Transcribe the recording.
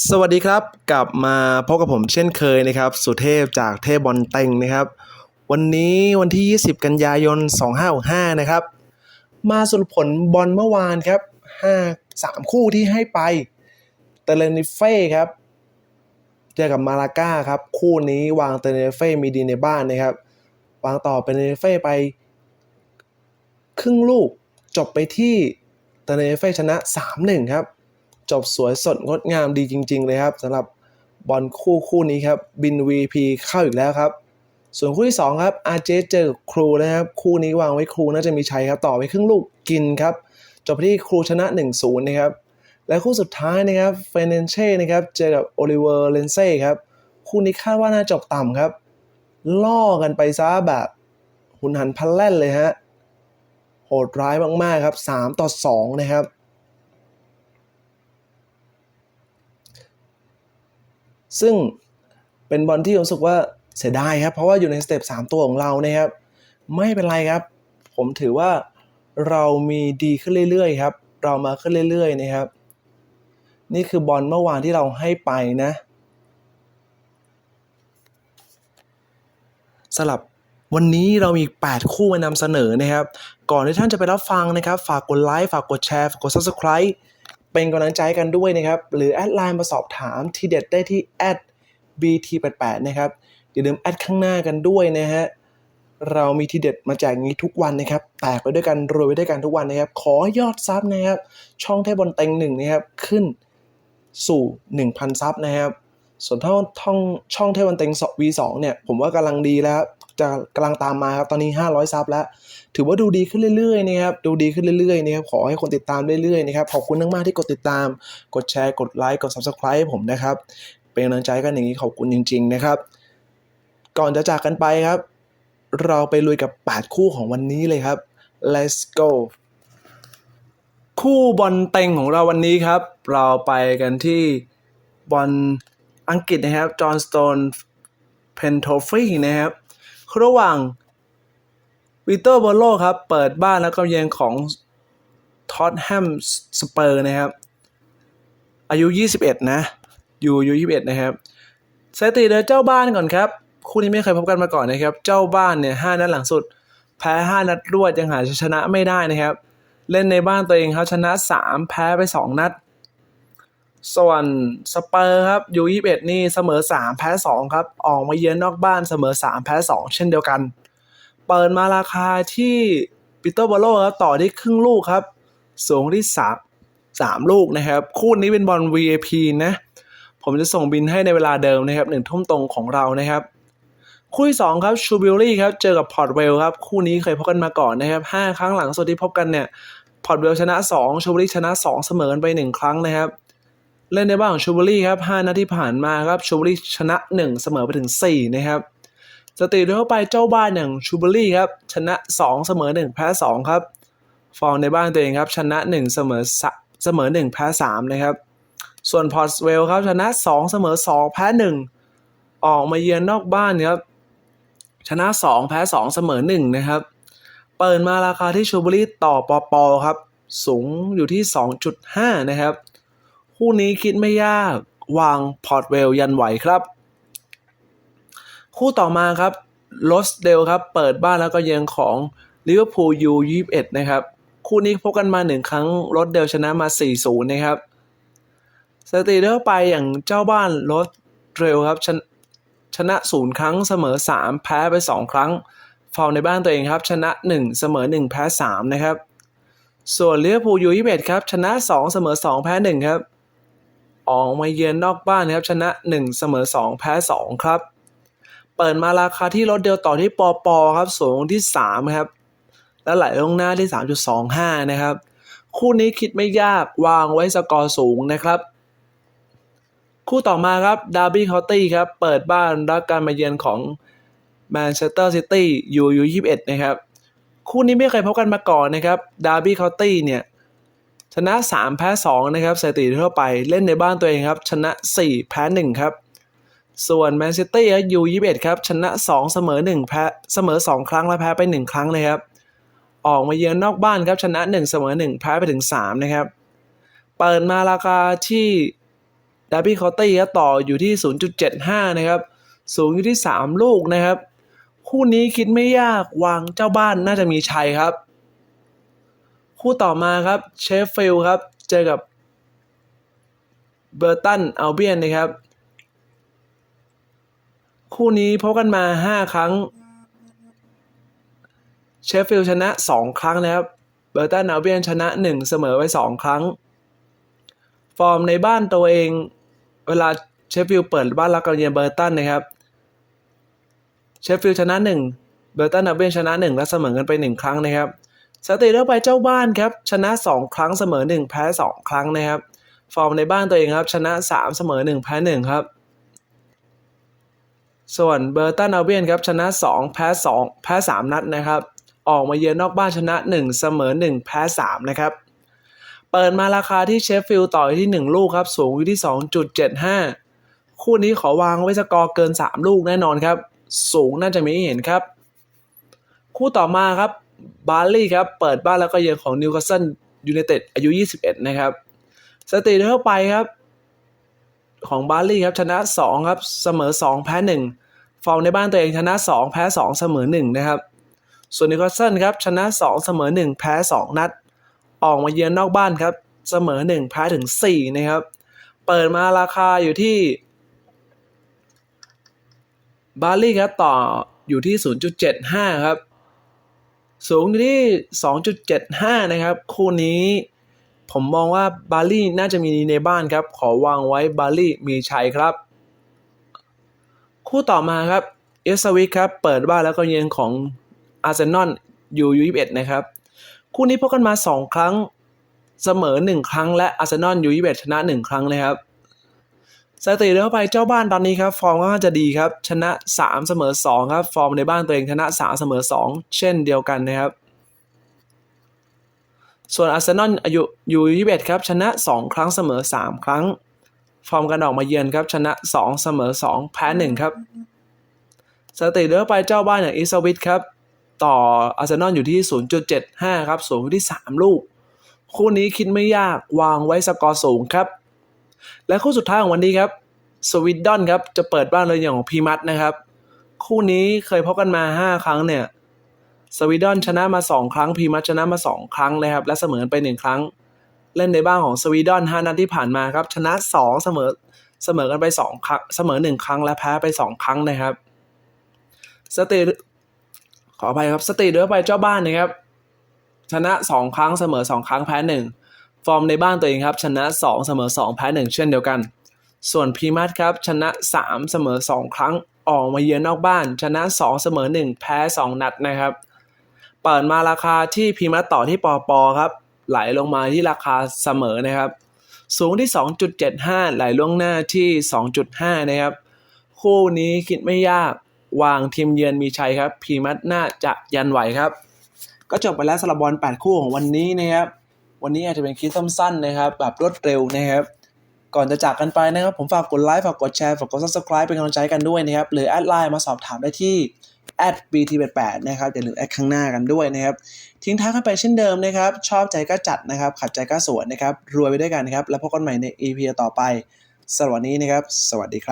สวัสดีครับ กลับมาพบกับผมเช่นเคยนะครับ สุเทพจากเทพบอลเต็งนะครับ วันนี้วันที่ 20 กันยายน 2565 นะครับ มาสรุปผลบอลเมื่อวานครับ 5 3 คู่ที่ให้ไปเตเลนิเฟ่ครับ เจอกับมาลาก้าครับ คู่นี้วางเตเลนิเฟ่มีดีในบ้านนะครับ วางต่อเป็นเตเลนิเฟ่ไป ครึ่งลูกจบไปที่เตเลนิเฟ่ชนะ 3-1 ครับ จบสวยสดงดงามดีจริง ๆ เลยครับสำหรับบอลคู่คู่นี้ครับบิน VP เข้าอีกแล้วครับ ส่วนคู่ที่ 2 ครับอาเจเจอกับครูนะครับ คู่นี้วางไว้ครูน่าจะมีชัยครับ ต่อไปครึ่งลูกกินครับ จบที่ครูชนะ 1-0 นะครับ และคู่สุดท้ายนะครับเฟเนนเช่นะครับเจอกับโอลิเวอร์เลนเซ่ครับ คู่นี้คาดว่าน่าจบต่ำครับ ล่อกันไปซะแบบหุนหันพลันแล่นเลยฮะโหดร้ายมากๆครับ 3 ต่อ 2 นะครับ ซึ่งเป็นบอลที่ผมรู้สึกว่าเสียดายครับ เพราะว่าอยู่ในสเต็ป3ตัวของเรานะครับ ไม่เป็นไรครับ ผมถือว่าเรามีดีขึ้นเรื่อยๆครับ เรามาขึ้นเรื่อยๆนะครับ นี่คือบอลเมื่อวานที่เราให้ไปนะ สลับวันนี้เรามี 8 คู่มานำเสนอนะครับ ก่อนที่ท่านจะไปรับฟังนะครับ ฝากกดไลค์ ฝากกดแชร์ ฝากกด subscribe เป็นกำลังใจกันด้วยนะครับ หรือแอดไลน์มาสอบถามทีเด็ดได้ที่แอด @bt88 นะครับอย่าลืมแอดข้างหน้ากันด้วยนะฮะเรามีทีเด็ดมาแจกงี้ทุกวันนะครับ แตกไปด้วยกันรวยไปด้วยกันทุกวันนะครับ ขอยอดซับนะครับ ช่องเทพบอลเต็งหนึ่งนะครับขึ้นสู่ 1,000 ซับนะครับ ส่วนถ้าท่องช่องเทพบอลเต็ง V2 เนี่ย ผมว่ากำลังดีแล้ว จะกำลังตามมาครับตอนนี้ 500 ซับแล้ว ถือว่าดูดีขึ้นเรื่อยๆนะครับดูดีขึ้นเรื่อยๆนะครับขอให้คนติดตามเรื่อยๆนะครับขอบคุณมากๆที่กดติดตาม กดแชร์กดไลค์กด Subscribe ให้ผมนะครับเป็นกำลังใจกันอย่างนี้ขอบคุณจริง ๆนะครับ ก่อนจะจากกันไปครับ เราไปลุยกับ 8 คู่ของวันนี้เลยครับ let's go คู่บอลเต็งของเราวันนี้ครับ เราไปกันที่บอลอังกฤษนะครับ จอห์นสโตน เพนโทฟรีนะครับ ระหว่างวิเตอร์เบอร์โลครับ เปิดบ้านแล้วก็เยือนของท็อตแฮมสเปอร์นะครับ อายุ 21 นะ อยู่อายุ 21 นะครับสถิติเดยเจ้าบ้านก่อนครับ คู่นี้ไม่เคยพบกันมาก่อนนะครับ เจ้าบ้านเนี่ย5นัดหลังสุด แพ้ 5 นัดรวดยังหาชนะไม่ได้นะครับ เล่นในบ้านตัวเองครับชนะ 3 แพ้ไป 2 นัด ส่วนสเปอร์ครับอยู่21นี่เสมอ3แพ้2ครับ ออกมาเยือนนอกบ้านเสมอ3แพ้2เช่นเดียวกัน เปิดมาราคาที่ปีเตอร์บอลโลครับต่อที่ครึ่งลูกครับ สูงที่3 3ลูกนะครับ คู่นี้เป็นบอล VIP นะ ผมจะส่งบินให้ในเวลาเดิมนะครับหนึ่งทุ่มตรงของเรานะครับ คู่ที่สองครับชูบิลลี่ครับเจอกับพอร์ตเวลครับคู่นี้เคยพบกันมาก่อนนะครับห้าครั้งหลังสุดที่พบกันเนี่ยพอร์ตเวลชนะ2ชูบิลลี่ชนะ2เสมอกันไป1ครั้งนะครับ เล่นในบ้านของชูบิลลี่ครับ5นัดที่ผ่านมาครับชูบิลลี่ชนะ 1 เสมอไปถึง 4 นะครับสถิติโดยทั่วไปเจ้าบ้านอย่างชูบิลลี่ครับชนะ 2 เสมอ 1 แพ้ 2 ครับ ฟอร์มในบ้านตัวเองครับชนะ 1 เสมอเสมอ 1 แพ้ 3 นะครับ ส่วนพอร์ตเวลครับชนะ 2 เสมอ 2 แพ้ 1 ออกมาเยือนนอกบ้านครับชนะ 2 แพ้ 2 เสมอ 1 นะครับ เปิดมาราคาที่ชูบุรีต่อปอปอครับ สูงอยู่ที่ 2.5 นะครับ คู่นี้คิดไม่ยากวางพอร์ตเวลยันไหวครับ คู่ต่อมาครับลอสเดลครับ เปิดบ้านแล้วก็เยือนของลิเวอร์พูลยู21นะครับ คู่นี้พบกันมา1ครั้งลอสเดลชนะมา4-0นะครับสถิติทั่วไปอย่างเจ้าบ้านลอสเดลครับชนะชนะ0ครั้งเสมอ3แพ้ไป2ครั้งฟอร์มในบ้านตัวเองครับชนะ1เสมอ1แพ้3นะครับส่วนลิเลี้ยวภูลยู21ครับชนะ2เสมอ2แพ้1ครับ ออกมาเยือนนอกบ้านนะครับชนะ 1 เสมอ 2 แพ้ 2 ครับ เปิดมาราคาที่ลดเดียวต่อที่ปอปอครับสูงที่ 3 ครับ และไหลลงหน้าที่ 3.25 นะครับ คู่นี้คิดไม่ยากวางไว้สกอร์สูงนะครับ คู่ต่อมาครับดาร์บี้คาน์ตี้ครับ เปิดบ้านรับการมาเยือนของแมนเชสเตอร์ซิตี้อยู่อยู่21 นะครับ คู่นี้ไม่เคยพบกันมาก่อนนะครับดาร์บี้คาน์ตี้เนี่ย ชนะ 3 แพ้ 2 นะครับสถิติทั่วไปเล่นในบ้านตัวเองครับ ชนะ 4 แพ้ 1 ครับ ส่วนแมนซิตี้อยู่21ครับ ชนะ 2 เสมอ 1 แพ้เสมอ 2 ครั้งและแพ้ไป 1 ครั้งเลยครับ ออกมาเยือนนอกบ้านครับ ชนะ 1 เสมอ 1 แพ้ไปถึง 3 นะครับ เปิดมาราคาที่ดาร์บี้คอตตี้ครับต่ออยู่ที่ 0.75 นะครับ สูงอยู่ที่ 3 ลูกนะครับ คู่นี้คิดไม่ยากวางเจ้าบ้านน่าจะมีชัยครับ คู่ต่อมาครับเชฟฟิลด์ครับ เจอกับเบอร์ตันอัลเบียนนะครับ คู่นี้พบกันมา 5 ครั้ง เชฟฟิลด์ชนะ 2 ครั้งนะครับ เบอร์ตันอัลเบียนชนะ 1 เสมอไว้2ครั้ง ฟอร์มในบ้านตัวเอง เวลาเชฟฟิลด์เปิดบ้านรับการเยือนเบอร์ตันนะครับ เชฟฟิลด์ชนะ 1 เบอร์ตันอัลเบียนชนะ 1 และเสมอกันไป 1 ครั้งนะครับ สถิติทั่วไปเจ้าบ้านครับชนะ 2 ครั้งเสมอ 1 แพ้ 2 ครั้งนะครับ ฟอร์มในบ้านตัวเองครับชนะ 3 เสมอ 1 แพ้ 1 ครับ ส่วนเบอร์ตันอัลเบียนครับชนะ 2 แพ้ 2 แพ้ 3 นัดนะครับ ออกมาเยือนนอกบ้านชนะ 1 เสมอ 1 แพ้ 3 นะครับ เปิดมาราคาที่เชฟฟิลด์ต่อยู่ที่ 1 ลูกครับ สูงอยู่ที่ 2.75 คู่นี้ขอวางไว้สกอร์เกิน 3 ลูกแน่นอนครับ สูงน่าจะมีให้เห็นครับ คู่ต่อมาครับบาร์ลี่ครับ เปิดบ้านแล้วก็เยือนของนิวคาสเซิลยูไนเต็ดอายุ 21 นะครับสถิติทั่วไปครับ ของบาร์ลี่ครับ ชนะ 2 ครับ เสมอ 2 แพ้ 1ฟอร์มในบ้านตัวเองชนะ 2 แพ้ 2 เสมอ 1 นะครับ ส่วนนิวคาสเซิลครับ ชนะ 2 เสมอ 1 แพ้ 2 นัด ออกมาเยือนนอกบ้านครับ เสมอ 1 แพ้ถึง 4 นะครับ เปิดมาราคาอยู่ที่บาร์ลี่ครับต่ออยู่ที่ 0.75 ครับ สูงอยู่ที่ 2.75 นะครับ คู่นี้ผมมองว่าบาร์ลี่น่าจะมีในบ้านครับ ขอวางไว้บาร์ลี่มีชัยครับ คู่ต่อมาครับเอสวิกครับ เปิดบ้านแล้วก็เยือนของอาร์เซนอลอยู่ยู21นะครับ คู่นี้พบกันมา 2 ครั้งเสมอ 1 ครั้งและอาร์เซนอลยู21ชนะ 1 ครั้งเลยครับ สถิติเข้าไปเจ้าบ้านตอนนี้ครับฟอร์มก็จะดีครับชนะ 3 เสมอ 2 ครับ ฟอร์มในบ้านตัวเองชนะ 3 เสมอ 2 เช่นเดียวกันนะครับ ส่วนอาร์เซนอลอายุอยู่21ครับชนะ 2 ครั้งเสมอ 3 ครั้ง ฟอร์มการออกมาเยือนครับชนะ 2 เสมอ 2 แพ้ 1 ครับสถิติเลือกไปเจ้าบ้านอย่างอิสวิตครับต่ออาร์เซนอลอยู่ที่ 0.75 ครับสูงที่ 3 ลูก คู่นี้คิดไม่ยากวางไว้สกอร์สูงครับ และคู่สุดท้ายของวันนี้ครับสวิตดอนครับจะเปิดบ้านเลยอย่างของพีมัตนะครับ คู่นี้เคยพบกันมา 5 ครั้งเนี่ยสวีดอนชนะมา 2 ครั้งพีมัตชนะมา 2 ครั้งนะครับและเสมอกันไป 1 ครั้ง เล่นในบ้านของสวีดอน5นัดที่ผ่านมาครับชนะ 2 เสมอเสมอกันไป2ครั้งเสมอ 1 ครั้งและแพ้ไป 2 ครั้งนะครับสเตทขออภัยครับสตทเดือไปเจ้าบ้านนะครับชนะ 2 ครั้งเสมอ 2 ครั้งแพ้1 ฟอร์มในบ้านตัวเองครับ ชนะ 2 เสมอ 2 แพ้ 1 เช่นเดียวกัน ส่วนพีมัตครับ ชนะ 3 เสมอ 2 ครั้งออกมาเยือนนอกบ้าน ชนะ 2 เสมอ 1 แพ้ 2 นัดนะครับ เปิดมาราคาที่พีมัตต่อที่ปอปอครับ ไหลลงมาที่ราคาเสมอนะครับ สูงที่ 2.75 ไหลล่วงหน้าที่ 2.5 นะครับ คู่นี้คิดไม่ยากวางทีมเยือนมีชัยครับพีมัตน่าจะยันไหวครับ ก็จบไปแล้วสำหรับบอล8คู่ของวันนี้นะครับ วันนี้อาจจะเป็นคลิปสั้นๆนะครับ แบบรวดเร็วนะครับ ก่อนจะจากกันไปนะครับ ผมฝากกดไลค์ฝากกดแชร์ฝากกด subscribe เป็นกำลังใจกันด้วยนะครับ หรือแอดไลน์มาสอบถามได้ที่ @bt88 นะครับอย่าลืมแอดข้างหน้ากันด้วยนะครับ ทิ้งท้ายกันไปเช่นเดิมนะครับ ชอบใจก็จัดนะครับ ขัดใจก็สวนนะครับ รวยไปด้วยกันนะครับ แล้วพบกันใหม่ใน EP ต่อไปสำหรับวันนี้นะครับ สวัสดีครับ